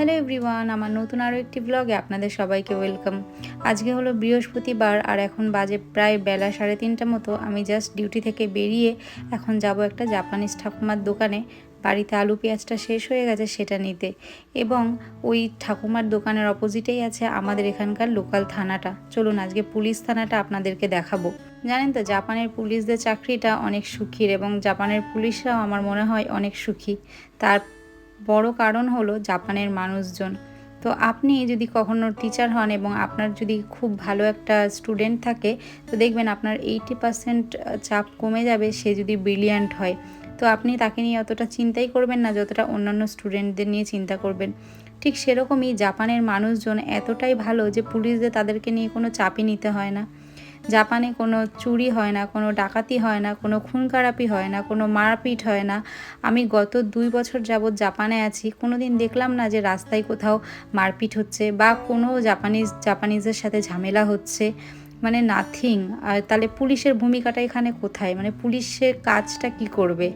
Hello everyone, আমার নতুন আরও একটি ব্লগে আপনাদের সবাইকে ওয়েলকাম আজকে হলো বৃহস্পতিবার আর এখন বাজে প্রায় বেলা সাড়ে তিনটা মতো। আমি জাস্ট ডিউটি থেকে বেরিয়ে এখন যাব একটা জাপানিজ ঠাকুমার দোকানে। বাড়িতে আলু পেঁয়াজটা শেষ হয়ে গেছে সেটা নিতে। এবং ওই ঠাকুমার দোকানের অপোজিটেই আছে আমাদের এখানকার লোকাল থানাটা। চলুন আজকে পুলিশ থানাটা আপনাদেরকে দেখাবো। জানেন তো, জাপানের পুলিশদের চাকরিটা অনেক সুখীর এবং জাপানের পুলিশরাও আমার মনে হয় অনেক সুখী। তার বড় কারণ হলো জাপানের মানুষজন। তো আপনি যদি কখনো টিচার হন এবং আপনার যদি খুব ভালো একটা স্টুডেন্ট থাকে, তো দেখবেন আপনার এইটি পার্সেন্ট চাপ কমে যাবে, সে যদি ব্রিলিয়ান্ট হয়। তো আপনি তাকে নিয়ে অতটা চিন্তাই করবেন না, যতটা অন্যান্য স্টুডেন্টদের নিয়ে চিন্তা করবেন। ঠিক সেরকমই জাপানের মানুষজন এতটাই ভালো যে পুলিশদের তাদেরকে নিয়ে কোনো চাপই নিতে হয় না। জাপানে কোনো চুরি হয় না, কোনো ডাকাতি হয় না, কোনো খুন খারাপি হয় না, কোনো মারপিট হয় না। আমি গত দুই বছর যাবৎ জাপানে আছি কোনো দিন দেখলাম না যে রাস্তায় কোথাও মারপিট হচ্ছে বা কোনো জাপানিজ, জাপানিজের সাথে ঝামেলা হচ্ছে। মানে নাথিং, আর তাহলে পুলিশের ভূমিকাটা এখানে কোথায়? মানে পুলিশের কাজটা কি করবে?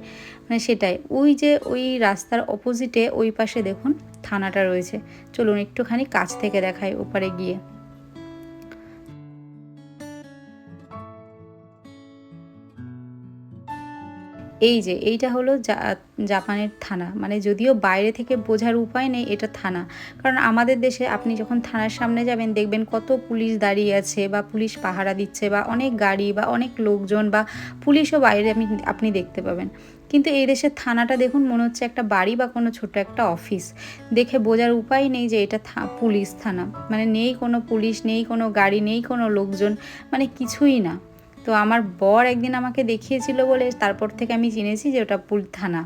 মানে সেটাই। ওই যে ওই রাস্তার অপোজিটে ওই পাশে দেখুন, থানাটা রয়েছে। চলুন একটুখানি কাছ থেকে দেখাই, ওপারে গিয়ে। এই যে, এইটা হলো জাপানের থানা। মানে যদিও বাইরে থেকে বোঝার উপায় নেই, এটা থানা। কারণ আমাদের দেশে আপনি যখন থানার সামনে যাবেন, দেখবেন কত পুলিশ দাঁড়িয়ে আছে বা পুলিশ পাহারা দিচ্ছে বা অনেক গাড়ি বা অনেক লোকজন বা পুলিশও বাইরে আপনি আপনি দেখতে পাবেন। কিন্তু এই দেশের থানাটা দেখুন, মনে হচ্ছে একটা বাড়ি বা কোনো ছোট একটা অফিস। দেখে বোঝার উপায় নেই যে এটা পুলিশ থানা। মানে নেই কোনো পুলিশ, নেই কোনো গাড়ি, নেই কোনো লোকজন মানে কিছুই না। তো আমার বর একদিন আমাকে দেখিয়েছিল বলে তারপর থেকে আমি চিনেছি যে ওটা পুল থানা।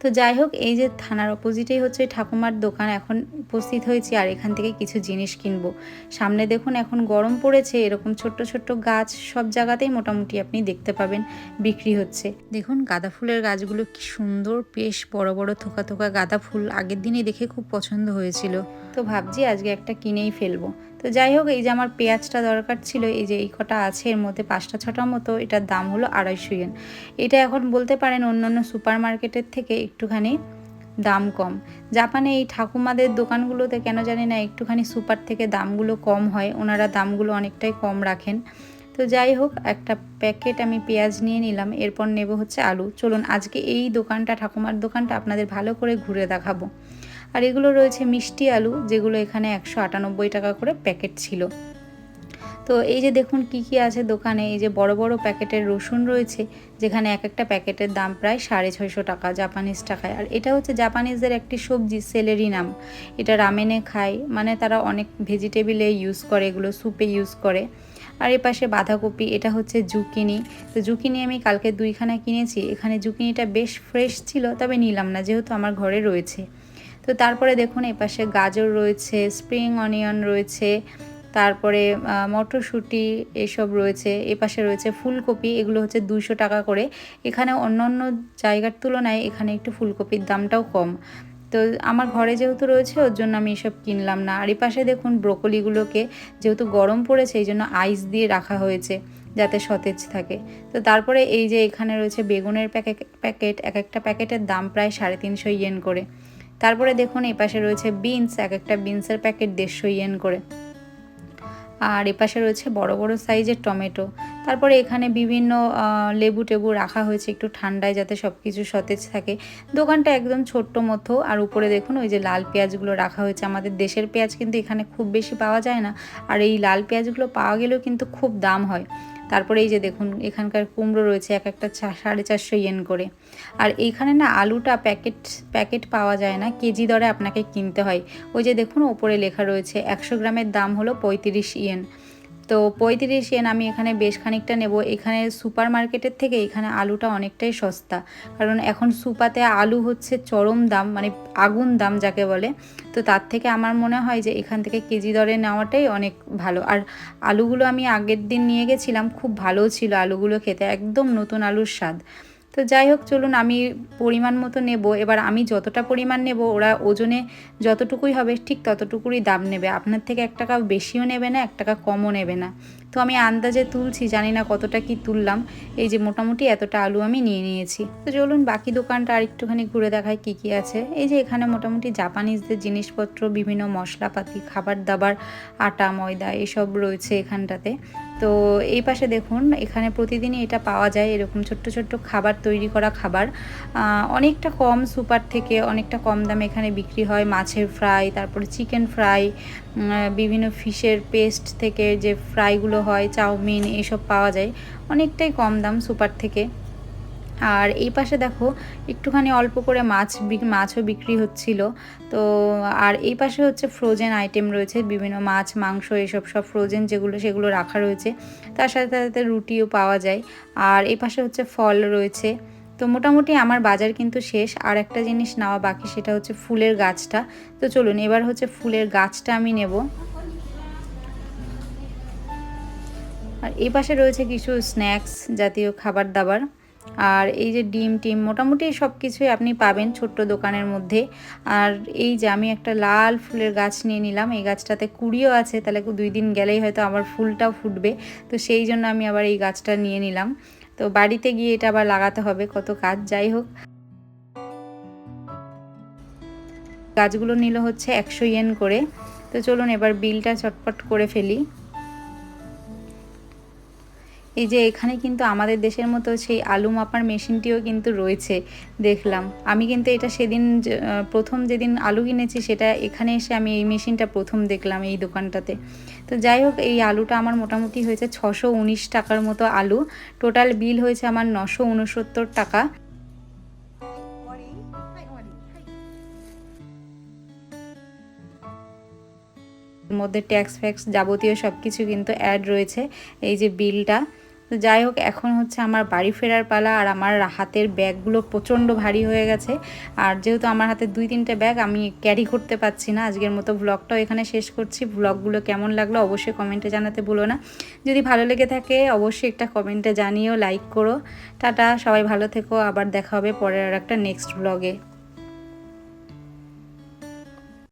তো যাই হোক, এই যে থানার অপোজিটেই হচ্ছে ঠাকুমার দোকান, এখন উপস্থিত হয়েছি আর এখান থেকে কিছু জিনিস কিনবো। সামনে দেখুন, এখন গরম পড়েছে, এরকম ছোট্ট ছোট্ট গাছ সব জায়গাতেই মোটামুটি আপনি দেখতে পাবেন, বিক্রি হচ্ছে। দেখুন, গাঁদা ফুলের গাছগুলো কি সুন্দর, বেশ বড় বড় থোকা থোকা গাঁদা ফুল, আগের দিনই দেখে খুব পছন্দ হয়েছিল। তো ভাবছি আজকে একটা কিনেই ফেলব। তো যাই হোক, এই যে আমার পেঁয়াজটা দরকার ছিল, এই যে এই কটা আছে, এর মধ্যে পাঁচটা ছটা মতো, এটার দাম হলো আড়াইশো ইয়েন। এটা এখন বলতে পারেন অন্যান্য সুপার মার্কেটের থেকে একটুখানি দাম কম। জাপানে এই ঠাকুমাদের দোকানগুলোতে কেন জানি না একটুখানি সুপার থেকে দামগুলো কম হয়, ওনারা দামগুলো অনেকটাই কম রাখেন। তো যাই হোক, একটা প্যাকেট আমি পেঁয়াজ নিয়ে নিলাম, এরপর নেব হচ্ছে আলু। চলুন, আজকে এই দোকানটা, ঠাকুমার দোকানটা আপনাদের ভালো করে ঘুরে দেখাবো। আর এগুলো রয়েছে মিষ্টি আলু, যেগুলো এখানে একশো আটানব্বই টাকা করে প্যাকেট ছিল। তো এই যে দেখুন কি কি আছে দোকানে, এই যে বড় বড় প্যাকেটের রসুন রয়েছে, যেখানে এক একটা প্যাকেটের দাম প্রায় সাড়ে ছয়শো টাকা জাপানিজ টাকায়। আর এটা হচ্ছে জাপানিজদের একটি সবজি সেলেরি নাম। এটা রামেনে খায় মানে তারা অনেক ভেজিটেবিলে ইউজ করে, এগুলো স্যুপে ইউজ করে। আর এ পাশে বাঁধাকপি, এটা হচ্ছে জুকিনি। তো জুকিনি আমি কালকে দুইখানা কিনেছি, এখানে জুকিনিটা বেশ ফ্রেশ ছিল, তবে নিলাম না, যেহেতু আমার ঘরে রয়েছে। তো তারপরে দেখুন এপাশে গাজর রয়েছে স্প্রিং অনিয়ন রয়েছে তারপরে মটরশুঁটি এসব রয়েছে এপাশে রয়েছে ফুলকপি, এগুলো হচ্ছে দুইশো টাকা করে। এখানে অন্য অন্য জায়গার তুলনায় এখানে একটু ফুলকপির দামটাও কম। তো আমার ঘরে যেহেতু রয়েছে, ওর জন্য আমি এসব কিনলাম না। আর এপাশে দেখুন ব্রোকলিগুলোকে যেহেতু গরম পড়েছে, এই জন্য আইস দিয়ে রাখা হয়েছে, যাতে সতেজ থাকে। তো তারপরে এই যে এখানে রয়েছে বেগুনের প্যাকেট প্যাকেট, এক একটা প্যাকেটের দাম প্রায় সাড়ে তিনশো ইয়েন করে। তারপরে দেখুন এই পাশে রয়েছে বিনস, এক একটা বিনসের প্যাকেট দেড়শো ইয়েন করে। আর এপাশে রয়েছে বড় বড় সাইজের টমেটো। তারপরে এখানে বিভিন্ন লেবু টেবু রাখা হয়েছে একটু ঠান্ডায় যাতে সব কিছু সতেজ থাকে। দোকানটা একদম ছোট্ট মতো, আর উপরে দেখুন ওই যে লাল পেঁয়াজগুলো রাখা হয়েছে। আমাদের দেশের পেঁয়াজ কিন্তু এখানে খুব বেশি পাওয়া যায় না, আর এই লাল পেঁয়াজগুলো পাওয়া গেলেও কিন্তু খুব দাম হয়। তারপরে এই যে দেখুন, এখানকার কুমড়ো রয়েছে এক একটা সাড়ে চারশো ইয়েন করে। আর এইখানে না আলুটা প্যাকেট প্যাকেট পাওয়া যায় না, কেজি দরে আপনাকে কিনতে হয়। ওই যে দেখুন, ওপরে লেখা রয়েছে, একশো গ্রামের দাম হলো পঁয়ত্রিশ ইয়েন তো পঁয়ত্রিশ ইয়েন আমি এখানে বেশ খানিকটা নেব। এখানে সুপার মার্কেটের থেকে এখানে আলুটা অনেকটাই সস্তা। কারণ এখন সুপাতে আলু হচ্ছে চরম দাম মানে আগুন দাম যাকে বলে। তো তার থেকে আমার মনে হয় যে এখান থেকে কেজি দরে নেওয়াটাই অনেক ভালো। আর আলুগুলো আমি আগের দিন নিয়ে গেছিলাম, খুব ভালো ছিল আলুগুলো খেতে, একদম নতুন আলুর স্বাদ। তো যাই হোক, চলুন আমি পরিমাণ মতো নেব। এবার আমি যতটা পরিমাণ নেব, ওরা ওজনে যতটুকুই হবে ঠিক ততটুকুরই দাম নেবে। আপনার থেকে এক টাকা বেশিও নেবে না, এক টাকা কমও নেবে না। তো আমি আন্দাজে তুলছি, জানি না কতটা কি তুললাম। এই যে মোটামুটি এতটা আলু আমি নিয়ে নিয়েছি। তো চলুন বাকি দোকানটা আর একটুখানি ঘুরে দেখায় কি কি আছে। এই যে এখানে মোটামুটি জাপানিজদের জিনিসপত্র, বিভিন্ন মশলাপাতি, খাবার দাবার, আটা, ময়দা, এসব রয়েছে এখানটাতে। তো এই পাশে দেখুন, এখানে প্রতিদিনই এটা পাওয়া যায় এরকম ছোট্ট ছোট্ট খাবার তৈরি করা খাবার। অনেকটা কম সুপার থেকে অনেকটা কম দামে এখানে বিক্রি হয়। মাছের ফ্রাই, তারপরে চিকেন ফ্রাই বিভিন্ন ফিশের পেস্ট থেকে যে ফ্রাইগুলো হয়, চাউমিন, এসব পাওয়া যায়। অনেকটাই কম দাম সুপার থেকে। আর এই পাশে দেখো, একটুখানি অল্প করে মাছ মাছও বিক্রি হচ্ছিল। তো আর এই পাশে হচ্ছে ফ্রোজেন আইটেম রয়েছে, বিভিন্ন মাছ, মাংস এসব সব ফ্রোজেন যেগুলো, সেগুলো রাখা রয়েছে। তার সাথে সাথে রুটিও পাওয়া যায়। আর এই পাশে হচ্ছে ফল রয়েছে। তো মোটামুটি আমার বাজার কিন্তু শেষ। আর একটা জিনিস নেওয়া বাকি, সেটা হচ্ছে ফুলের গাছটা। তো চলুন, এবার হচ্ছে ফুলের গাছটা আমি নেব। আর এই পাশে রয়েছে কিছু স্ন্যাক্স জাতীয় খাবার দাবার। আর এই যে ডিম টিম মোটামুটি সব কিছুই আপনি পাবেন ছোট্ট দোকানের মধ্যে। আর এই যে আমি একটা লাল ফুলের গাছ নিয়ে নিলাম, এই গাছটাতে কুড়িও আছে, তাহলে দুই দিন গেলেই হয়তো আমার ফুলটাও ফুটবে। তো সেই জন্য আমি আবার এই গাছটা নিয়ে নিলাম। তো বাড়িতে গিয়ে এটা আবার লাগাতে হবে, কত কাজ, যাই হোক। গাছগুলো নিল হচ্ছে একশো ইয়েন করে। তো চলুন এবার বিলটা চটপট করে ফেলি। এই যে এখানে কিন্তু আমাদের দেশের মতো সেই আলু মাপার মেশিনটিও কিন্তু রয়েছে, দেখলাম। আমি কিন্তু এটা সেদিন প্রথম যেদিন আলু কিনেছি সেটা এখানে এসে আমি এই মেশিনটা প্রথম দেখলাম এই দোকানটাতে। তো যাই হোক, এই আলুটা আমার মোটামুটি হয়েছে ছশো উনিশ টাকার মতো আলু। টোটাল বিল হয়েছে আমার নশো উনসত্তর টাকা। মধ্যে ট্যাক্স ফ্যাক্স যাবতীয় সব কিছু কিন্তু অ্যাড রয়েছে, এই যে বিলটা। তো যাই হোক, এখন হচ্ছে আমার বাড়ি ফেরার পালা আর আমার হাতের ব্যাগগুলো প্রচণ্ড ভারী হয়ে গেছে। আর যেহেতু আমার হাতে দুই তিনটে ব্যাগ, আমি ক্যারি করতে পারছি না। আজকের মতো ব্লগটাও এখানে শেষ করছি। ব্লগগুলো কেমন লাগল অবশ্যই কমেন্টে জানাতে বলো না। যদি ভালো লেগে থাকে, অবশ্যই একটা কমেন্টে জানিও লাইক করো। টাটা, সবাই ভালো থেকো। আবার দেখা হবে পরের আর একটা নেক্সট ব্লগে